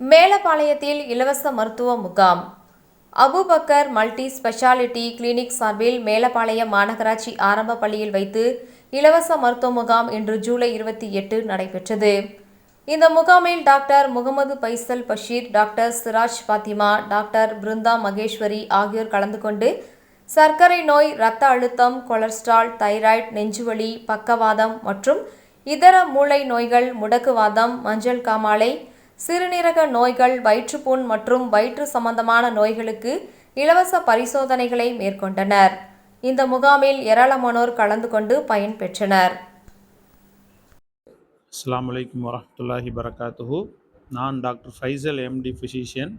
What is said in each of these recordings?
மேலப்பாளையத்தில் இலவச மருத்துவ முகாம். அபுபக்கர் மல்டி ஸ்பெஷாலிட்டி கிளினிக் சார்பில் மேலப்பாளையம் மாநகராட்சி ஆரம்ப பள்ளியில் வைத்து இலவச மருத்துவ முகாம் இன்று ஜூலை இருபத்தி எட்டு நடைபெற்றது. இந்த முகாமில் doctor Mohammed Faisal Basheer doctor Siraj Fathima doctor Brinda Maheswari ஆகியோர் கலந்து கொண்டு சர்க்கரை நோய் இரத்த அழுத்தம் கொலஸ்ட்ரால் தைராய்டு நெஞ்சுவலி பக்கவாதம் மற்றும் இதர மூளை நோய்கள் முடக்குவாதம் மஞ்சள் காமாலை சிறுநீரக நோய்கள் வயிற்றுப்புண் மற்றும் வயிற்று சம்பந்தமான நோய்களுக்கு இலவச பரிசோதனைகளை மேற்கொண்டனர். இந்த முகாமில் ஏராளமானோர் கலந்து கொண்டு பயன்பெற்றனர் அஸ்லாம் வலைக்கம் வரமத்துல்லாஹி வரகாத்துஹு நான் டாக்டர் ஃபைசல் எம்டி ஃபிசிஷியன்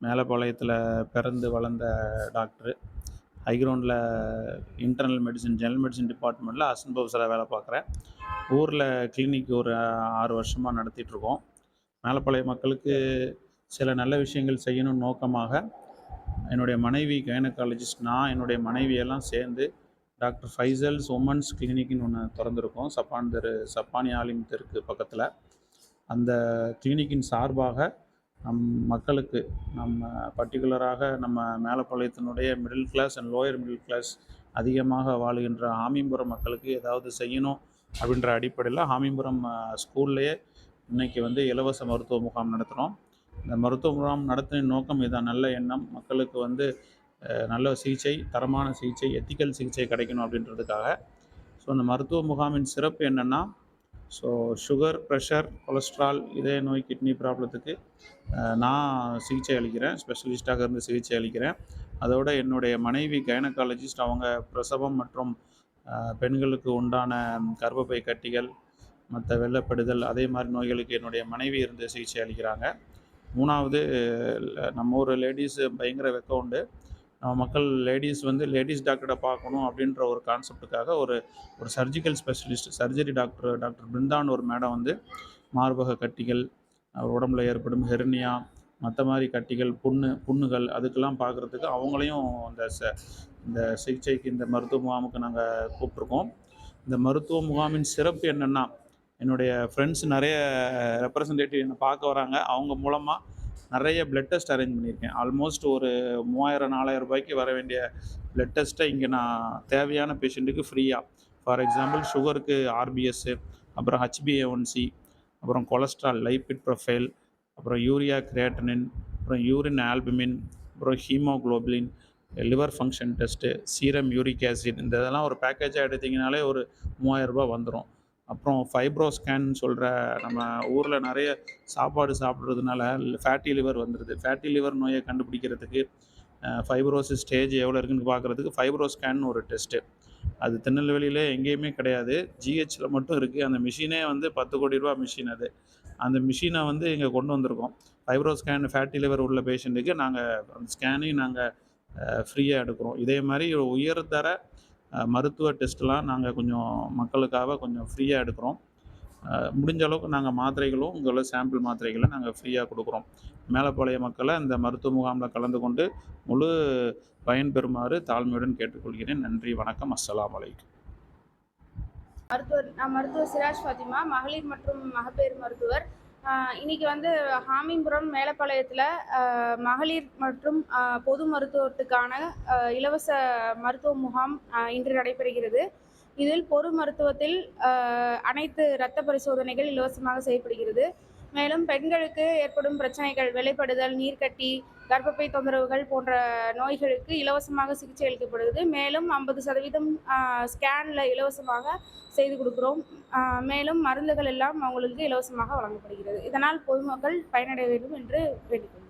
மேலப்பாளையத்தில் பிறந்து வளர்ந்த டாக்டர். ஹைக்ரவுண்டில் இன்டர்னல் மெடிசன் ஜெனரல் மெடிசன் டிபார்ட்மெண்ட்டில் அசன் பவுசராக வேலை பார்க்குறேன். ஊரில் கிளினிக் ஒரு ஆறு வருஷமாக நடத்திட்டுருக்கோம் மேலப்பாளைய மக்களுக்கு சில நல்ல விஷயங்கள் செய்யணும்னு நோக்கமாக என்னுடைய மனைவி கைனகாலஜிஸ்ட் நான் என்னுடைய மனைவியெல்லாம் சேர்ந்து டாக்டர் ஃபைசல்ஸ் உமன்ஸ் கிளினிக்னு ஒன்று திறந்துருக்கோம். சப்பான் தெரு சப்பானி ஆலிம் தெருக்கு பக்கத்தில். அந்த கிளினிக்கின் சார்பாக நம் மக்களுக்கு நம்ம பர்டிகுலராக நம்ம மேலப்பாளையத்தினுடைய middle class and lower middle class அதிகமாக வாழுகின்ற ஹாமிபுரம் மக்களுக்கு ஏதாவது செய்யணும் அப்படின்ற அடிப்படையில் ஹாமிபுரம் ஸ்கூல்லையே இன்னைக்கு வந்து இலவச மருத்துவ முகாம் நடத்துகிறோம் இந்த மருத்துவ முகாம் நடத்தின நோக்கம் இதான். நல்ல எண்ணம். மக்களுக்கு வந்து நல்ல சிகிச்சை தரமான சிகிச்சை எத்திக்கல் சிகிச்சை கிடைக்கணும் அப்படின்றதுக்காக. ஸோ இந்த மருத்துவ முகாமின் சிறப்பு என்னென்னா ஸோ சுகர் ப்ரெஷர் கொலஸ்ட்ரால் இதய நோய் கிட்னி ப்ராப்ளத்துக்கு நான் சிகிச்சை அளிக்கிறேன். ஸ்பெஷலிஸ்ட்டாக இருந்து சிகிச்சை அளிக்கிறேன். அதோட என்னுடைய மனைவி கைனகாலஜிஸ்ட் அவங்க பிரசவம் மற்றும் பெண்களுக்கு உண்டான கர்ப்பப்பை கட்டிகள் மற்ற வெள்ளப்படுதல் அதே மாதிரி நோய்களுக்கு என்னுடைய மனைவி இருந்து சிகிச்சை அளிக்கிறாங்க. மூணாவது நம்ம ஊர் லேடிஸு பயங்கர வெக்கம் உண்டு. நம்ம மக்கள் லேடிஸ் வந்து லேடிஸ் டாக்டரை பார்க்கணும் அப்படின்ற ஒரு கான்செப்டுக்காக ஒரு ஒரு surgical specialist surgery doctor doctor பிருந்தான்னு ஒரு மேடம் வந்து மார்பக கட்டிகள் உடம்புல ஏற்படும் ஹெர்னியா மற்ற மாதிரி கட்டிகள் புண்ணு புண்ணுகள் அதுக்கெல்லாம் பார்க்குறதுக்கு அவங்களையும் இந்த ச இந்த சிகிச்சைக்கு இந்த மருத்துவ முகாமுக்கு நாங்கள் கூப்பிட்ருக்கோம் இந்த மருத்துவ முகாமின் சிறப்பு என்னென்னா என்னுடைய ஃப்ரெண்ட்ஸ் நிறைய ரெப்ரசன்டேட்டிவ் என்னை பார்க்க வராங்க. அவங்க மூலமாக நிறைய பிளட் டெஸ்ட் அரேஞ்ச் பண்ணியிருக்கேன். ஆல்மோஸ்ட் ஒரு மூவாயிரம் நாலாயிரம் ரூபாய்க்கு வர வேண்டிய பிளட் டெஸ்ட்டை இங்கே நான் தேவையான பேஷண்ட்டுக்கு ஃப்ரீயாக ஃபார் எக்ஸாம்பிள் சுகருக்கு ஆர்பிஎஸ்ஸு அப்புறம் ஹச்பிஏஒன்சி அப்புறம் கொலஸ்ட்ரால் லைபிட் ப்ரொஃபைல் அப்புறம் யூரியா கிரேட்டனின் அப்புறம் யூரின் ஆல்புமின் அப்புறம் haemoglobin liver function test serum uric acid இந்த இதெல்லாம் ஒரு பேக்கேஜாக எடுத்திங்கனாலே ஒரு மூவாயிரம் ரூபா வந்துடும் அப்புறம் ஃபைப்ரோ ஸ்கேன் சொல்கிற நம்ம ஊரில் நிறைய சாப்பாடு சாப்பிட்றதுனால ஃபேட்டி லிவர் வந்துடுது ஃபேட்டி லிவர் நோயை கண்டுபிடிக்கிறதுக்கு ஃபைப்ரோசிஸ் ஸ்டேஜ் எவ்வளோ இருக்குன்னு பார்க்குறதுக்கு ஃபைப்ரோ ஸ்கேன் ஒரு டெஸ்ட்டு அது திருநெல்வேலியில் எங்கேயுமே கிடையாது. ஜிஹெச்சில் மட்டும் இருக்குது அந்த மிஷினே வந்து பத்து கோடி ரூபா மிஷின் அது. அந்த மிஷினை வந்து இங்கே கொண்டு வந்திருக்கோம். ஃபைப்ரோ ஸ்கேன் ஃபேட்டி லிவர் உள்ள பேஷண்ட்டுக்கு நாங்கள் அந்த ஸ்கேனையும் நாங்கள் ஃப்ரீயாக எடுக்கிறோம். இதே மாதிரி உயர்தர மருத்துவ டெஸ்ட்லாம் நாங்கள் கொஞ்சம் மக்களுக்காக கொஞ்சம் ஃப்ரீயாக எடுக்கிறோம். முடிஞ்ச அளவுக்கு நாங்கள் மாத்திரைகளும் இங்கே உள்ள சாம்பிள் மாத்திரைகளை நாங்கள் ஃப்ரீயாக கொடுக்குறோம். மேலப்பாளைய மக்களை இந்த மருத்துவ முகாமில் கலந்து கொண்டு முழு பயன்பெறுமாறு தாழ்மையுடன் கேட்டுக்கொள்கிறேன். நன்றி வணக்கம் அஸ்லாம் அலைக்கும். மருத்துவர் நான் மருத்துவர் சிராஜ் ஃபாத்திமா மகளிர் மற்றும் மகப்பேறு மருத்துவர் இன்னைக்கு வந்து ஹாமிபுரம் மேலப்பாளையத்தில் மகளிர் மற்றும் பொது மருத்துவத்துக்கான இலவச மருத்துவ முகாம் இன்று நடைபெறுகிறது. இதில் பொது மருத்துவத்தில் அனைத்து இரத்த பரிசோதனைகள் இலவசமாக செய்யப்படுகிறது. மேலும் பெண்களுக்கு ஏற்படும் பிரச்சனைகள் வெளிப்படுதல் நீர்க்கட்டி கர்ப்பப்பை தொந்தரவுகள் போன்ற நோய்களுக்கு இலவசமாக சிகிச்சை அளிக்கப்படுகிறது. மேலும் ஐம்பது சதவீதம் ஸ்கேனில் இலவசமாக செய்து கொடுக்குறோம். மேலும் மருந்துகள் எல்லாம் அவங்களுக்கு இலவசமாக வழங்கப்படுகிறது. இதனால் பொதுமக்கள் பயனடைய வேண்டும் என்று வேண்டிக்கொள்கிறேன்